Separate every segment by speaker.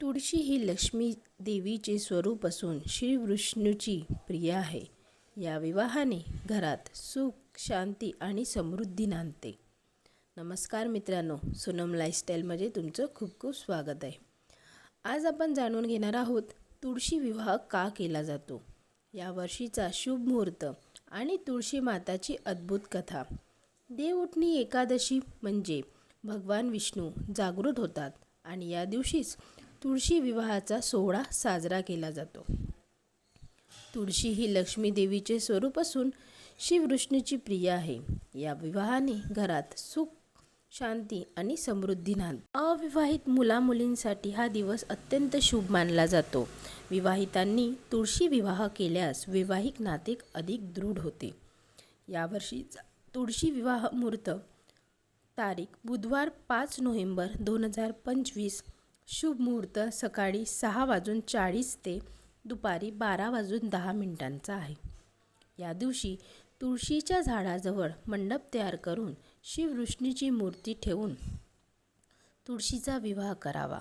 Speaker 1: तुळशी ही लक्ष्मी देवीचे स्वरूप असून श्री विष्णूची प्रिय आहे. या विवाहाने घरात सुख शांती आणि समृद्धी नांदते. नमस्कार मित्रांनो सोनम लाईफस्टाईलमध्ये तुमचं खूप खूप स्वागत आहे. आज आपण जाणून घेणार आहोत तुळशी विवाह का केला जातो? या वर्षीचा शुभ मुहूर्त आणि तुळशी माताची अद्भुत कथा. देवउठणी एकादशी म्हणजे भगवान विष्णू जागृत होतात आणि या दिवशीच तुळशी विवाहाचा सोहळा साजरा केला जातो. तुळशी ही लक्ष्मी देवीचे स्वरूप असून शिवविष्णूची प्रिय आहे. या विवाहाने घरात सुख शांती आणि समृद्धी नांद. अविवाहित मुलामुलींसाठी हा दिवस अत्यंत शुभ मानला जातो. विवाहितांनी तुळशी विवाह केल्यास वैवाहिक नाते अधिक दृढ होते. यावर्षीचा तुळशी विवाह मुहूर्त तारीख बुधवार पाच नोव्हेंबर दोन हजार पंचवीस शुभ मुहूर्त सकाळी सहा वाजून चाळीस ते दुपारी बारा वाजून दहा मिनिटांचा आहे. या दिवशी तुळशीच्या झाडाजवळ मंडप तयार करून शिवविष्णूची मूर्ती ठेवून तुळशीचा विवाह करावा.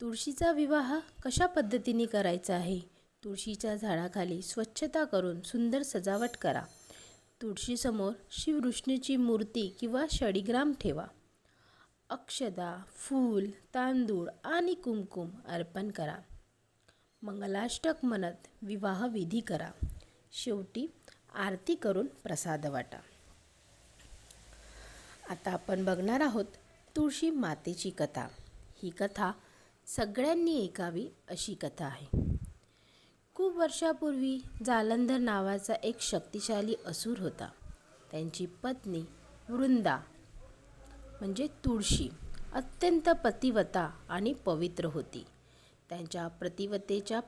Speaker 1: तुळशीचा विवाह कशा पद्धतीने करायचा आहे? तुळशीच्या झाडाखाली स्वच्छता करून सुंदर सजावट करा. तुळशीसमोर शिवविष्णूची मूर्ती किंवा शळीग्राम ठेवा. अक्षदा फूल तांदूळ आणि कुमकुम अर्पण करा. मंगलाष्टक म्हणत विवाह विधी करा. शेवटी आरती करून प्रसाद वाटा. आता आपण बघणार आहोत तुळशी मातेची कथा. ही कथा सगळ्यांनी ऐकावी अशी कथा आहे. खूप वर्षापूर्वी जालंधर नावाचा एक शक्तिशाली असुर होता. त्यांची पत्नी वृंदा म्हणजे तुळशी. अत्यंत पतिव्रता आणि पवित्र होती. त्यांच्या प्रतिवतेच्या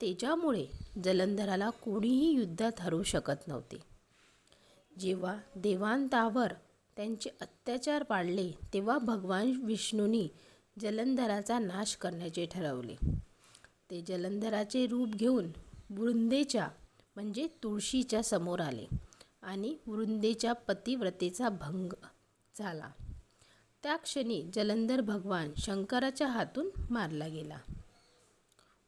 Speaker 1: तेजामुळे जलंधराला कोणीही युद्धात हरवू शकत नव्हते. जेव्हा देवांतावर त्यांचे अत्याचार पाडले तेव्हा भगवान विष्णूंनी जलंधराचा नाश करण्याचे ठरवले. ते जलंधराचे रूप घेऊन वृंदेच्या म्हणजे तुळशीच्या समोर आले आणि वृंदेच्या पतिव्रतेचा भंग झाला. त्या क्षणी जलंधर भगवान शंकराच्या हातून मारला गेला.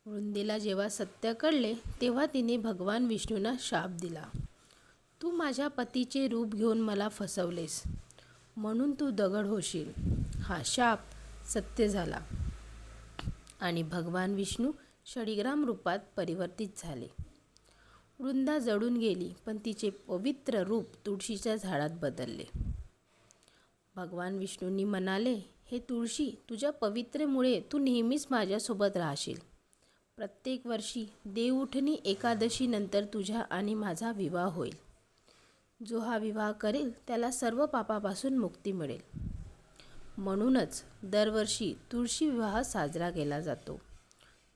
Speaker 1: वृंदेला जेव्हा सत्य कळले तेव्हा तिने भगवान विष्णूंना शाप दिला. तू माझ्या पतीचे रूप घेऊन मला फसवलेस म्हणून तू दगड होशील. हा शाप सत्य झाला. आणि भगवान विष्णू षडीग्राम रूपात परिवर्तित झाले. वृंदा जळून गेली पण तिचे पवित्र रूप तुळशीच्या झाडात बदलले. भगवान विष्णूंनी म्हणाले हे तुळशी तुझ्या पवित्रेमुळे तू नेहमीच माझ्यासोबत राहशील. प्रत्येक वर्षी देवउठणी एकादशीनंतर तुझ्या आणि माझा विवाह होईल. जो हा विवाह करेल त्याला सर्व पापापासून मुक्ती मिळेल. म्हणूनच दरवर्षी तुळशी विवाह साजरा केला जातो.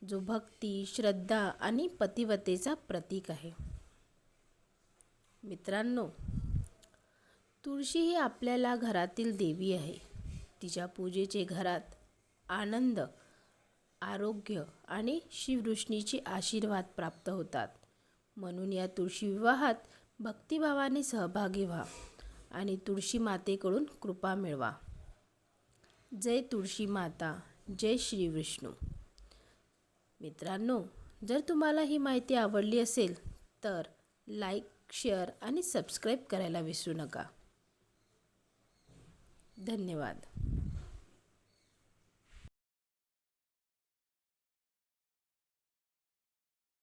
Speaker 1: जो भक्ती श्रद्धा आणि पतिवतेचा प्रतीक आहे. मित्रांनो तुळशी ही आपल्याला घरातील देवी आहे. तिच्या पूजेचे घरात आनंद आरोग्य आणि शिववृष्णीचे आशीर्वाद प्राप्त होतात. म्हणून या तुळशी विवाहात भक्तिभावाने सहभागी व्हा आणि तुळशी मातेकडून कृपा मिळवा. जय तुळशी माता जय श्री विष्णू मित्रांनो जर तुम्हाला ही माहिती आवडली असेल तर लाईक शेअर आणि सबस्क्राईब करायला विसरू नका. धन्यवाद.